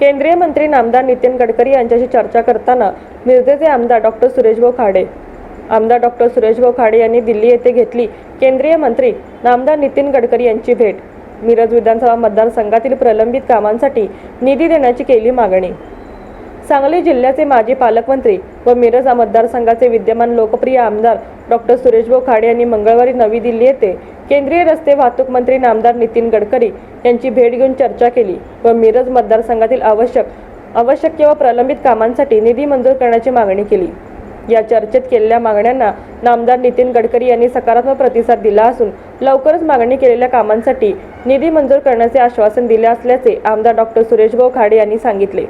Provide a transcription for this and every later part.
केंद्रीय मंत्री नामदार नितीन गडकरी यांच्याशी चर्चा करताना मिरजेचे आमदार डॉक्टर सुरेशभाऊ खाडे आमदार डॉक्टर सुरेशभाऊ खाडे यांनी दिल्ली येथे घेतली केंद्रीय मंत्री नामदार नितीन गडकरी यांची भेट. मिरज विधानसभा मतदारसंघातील प्रलंबित कामांसाठी निधी देण्याची केली मागणी. सांगली जिल्ह्याचे माजी पालकमंत्री व मिरज मतदारसंघाचे विद्यमान लोकप्रिय आमदार डॉक्टर सुरेशभाऊ खाडे यांनी मंगळवारी नवी दिल्ली येथे केंद्रीय रस्ते वाहतूक मंत्री नामदार नितीन गडकरी यांची भेट घेऊन चर्चा केली व मिरज मतदारसंघातील आवश्यक आवश्यक व प्रलंबित कामांसाठी निधी मंजूर करण्याची मागणी केली. या चर्चेत केलेल्या मागण्यांना नामदार नितीन गडकरी यांनी सकारात्मक प्रतिसाद दिला असून लवकरच मागणी केलेल्या कामांसाठी निधी मंजूर करण्याचे आश्वासन दिले असल्याचे आमदार डॉक्टर सुरेशभाऊ खाडे यांनी सांगितले.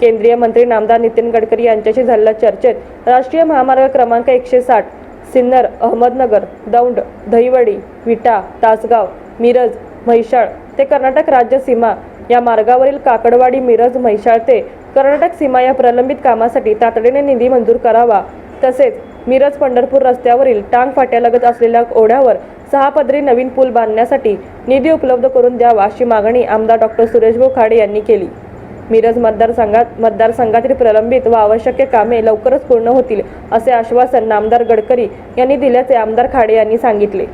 केंद्रीय मंत्री नामदार नितीन गडकरी यांच्याशी झालेल्या चर्चेत राष्ट्रीय महामार्ग क्रमांक एकशे साठ सिन्नर अहमदनगर दौंड दहिवडी विटा तासगाव मिरज म्हैसाळ ते कर्नाटक राज्य सीमा या मार्गावरील काकडवाडी मिरज म्हैसाळ ते कर्नाटक सीमा या प्रलंबित कामासाठी तातडीने निधी मंजूर करावा. तसेच मिरज पंढरपूर रस्त्यावरील टांग फाट्यालगत असलेल्या ओढ्यावर सहा पदरी नवीन पूल बांधण्यासाठी निधी उपलब्ध करून द्यावा अशी मागणी आमदार डॉक्टर सुरेश खाडे यांनी केली. मिरज मतदारसंघात मतदारसंघातील प्रलंबित व आवश्यक कामे लवकरच पूर्ण होतील असे आश्वासन नामदार गडकरी यांनी दिल्याचे आमदार खाडे यांनी सांगितले.